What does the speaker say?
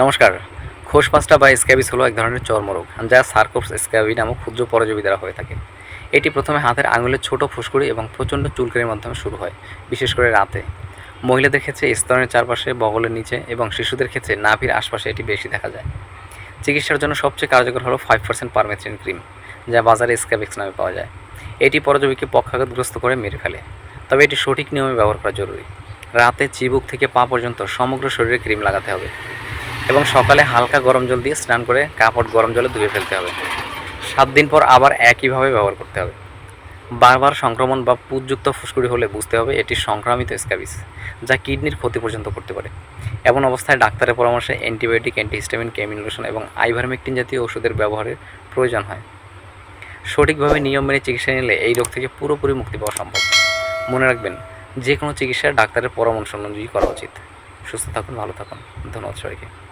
নমস্কার। খোসপাস্টা বা স্ক্যাবিস হলো এক ধরনের চর্মরোগ, যা সার্কোপস স্ক্যাবি নামক ক্ষুদ্র পরজীবী দ্বারা হয়ে থাকে। এটি প্রথমে হাতের আঙুলের ছোট ফুসকুড়ি এবং প্রচণ্ড চুলকানির মাধ্যমে শুরু হয়, বিশেষ করে রাতে। মহিলাদের ক্ষেত্রে স্তনের চারপাশে বগলের নিচে এবং শিশুদের ক্ষেত্রে নাভির আশপাশে এটি বেশি দেখা যায়। চিকিৎসার জন্য সবচেয়ে কার্যকর হলো ফাইভ পার্সেন্ট পারমেথ্রিন ক্রিম যা বাজারে স্ক্যাবিক্স নামে পাওয়া যায়। এটি পরজীবীকে পক্ষাঘাতগ্রস্ত করে মেরে ফেলে। তবে এটি সঠিক নিয়মে ব্যবহার করা জরুরি। রাতে চিবুক থেকে পা পর্যন্ত সমগ্র শরীরে ক্রিম লাগাতে হবে। এবং সকালে হালকা গরম জল দিয়ে স্নান করে কাপড় গরম জলে ধুয়ে ফেলতে হবে। সাত দিন পর আবার একইভাবে ব্যবহার করতে হবে। বারবার সংক্রমণ বা পুজযুক্ত ফুসকুড়ি হলে বুঝতে হবে এটি সংক্রামিত স্ক্যাবিস যা কিডনির ক্ষতি পর্যন্ত করতে পারে। এমন অবস্থায় ডাক্তারের পরামর্শে অ্যান্টিবায়োটিক, অ্যান্টিহিস্টামিন কেমিনোলেশন এবং আইভারমেকটিন জাতীয় ওষুধের ব্যবহারের প্রয়োজন হয়। সঠিকভাবে নিয়ম মেনে চিকিৎসা নিলে এই রোগ থেকে পুরোপুরি মুক্তি পাওয়া সম্ভব। মনে রাখবেন যে কোনো চিকিৎসা ডাক্তারের পরামর্শ অনুযায়ী করা উচিত। সুস্থ থাকুন, ভালো থাকুন। ধন্যবাদ সবাইকে।